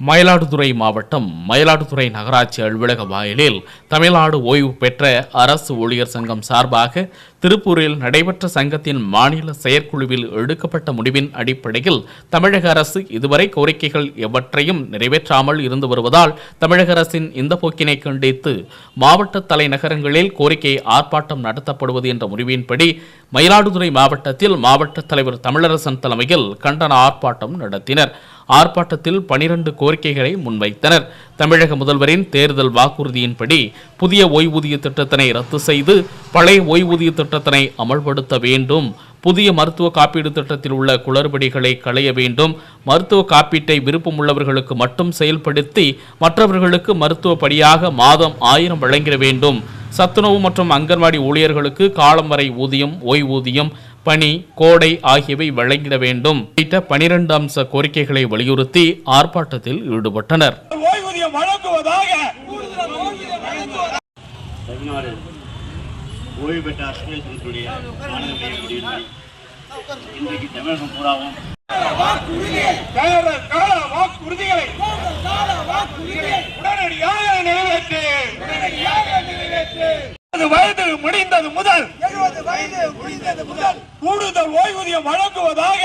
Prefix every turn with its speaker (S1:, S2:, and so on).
S1: மயிலாடுதுறை மாவட்டம் மயிலாடுதுறை நகராட்சி அலுவலக வாயிலில் தமிழ்நாடு ஓய்வு பெற்ற அரசு ஊழியர் சங்கம் சார்பாக திருப்பூரில் நடைபெற்ற சங்கத்தின் மாநில செயற்குழுவில் எடுக்கப்பட்ட முடிவின் அடிப்படையில் தமிழக அரசு இதுவரை கோரிக்கைகள் எவற்றையும் நிறைவேற்றாமல் இருந்து வருவதால் தமிழக அரசின் இந்த போக்கினை கண்டித்து மாவட்ட தலைநகரங்களில் கோரிக்கை ஆர்ப்பாட்டம் நடத்தப்படுவது என்ற முடிவின்படி மயிலாடுதுறை மாவட்டத்தில் மாவட்ட தலைவர் தமிழரசன் தலைமையில் கண்டன ஆர்ப்பாட்டம் நடத்தினர். ஆர்ப்பாட்டத்தில் பனிரண்டு கோரிக்கைகளை முன்வைத்தனர். தமிழக முதல்வரின் தேர்தல் வாக்குறுதியின்படி புதிய ஓய்வூதிய திட்டத்தினை ரத்து செய்து பழைய ஓய்வூதிய திட்டத்தினை அமல்படுத்த வேண்டும். புதிய மருத்துவ காப்பீடு திட்டத்தில் உள்ள குளறுபடிகளை களைய வேண்டும். மருத்துவ காப்பீட்டை விருப்பமுள்ளவர்களுக்கு மட்டும் செயல்படுத்தி மற்றவர்களுக்கு மருத்துவ படியாக மாதம் ஆயிரம் வழங்கிட வேண்டும். சத்துணவு மற்றும் அங்கன்வாடி ஊழியர்களுக்கு காலம் வரை ஊதியம் ஓய்வூதியம் பணி கோடை ஆகியவை வழங்கிட வேண்டும். உள்ளிட்ட பனிரெண்டு அம்ச கோரிக்கைகளை வலியுறுத்தி ஆர்ப்பாட்டத்தில் ஈடுபட்டனர்.
S2: ஓய்வூதியம் வழங்குவதாக
S3: தமிழ்நாடு ஓய்வு பெற்ற இன்றைக்கு தமிழகம் பூராவும்
S2: நிறைவேற்று. எழுபது வயது முடிந்தது முதல். கூடுதல் ஓய்வூதியம் வழங்குவதாக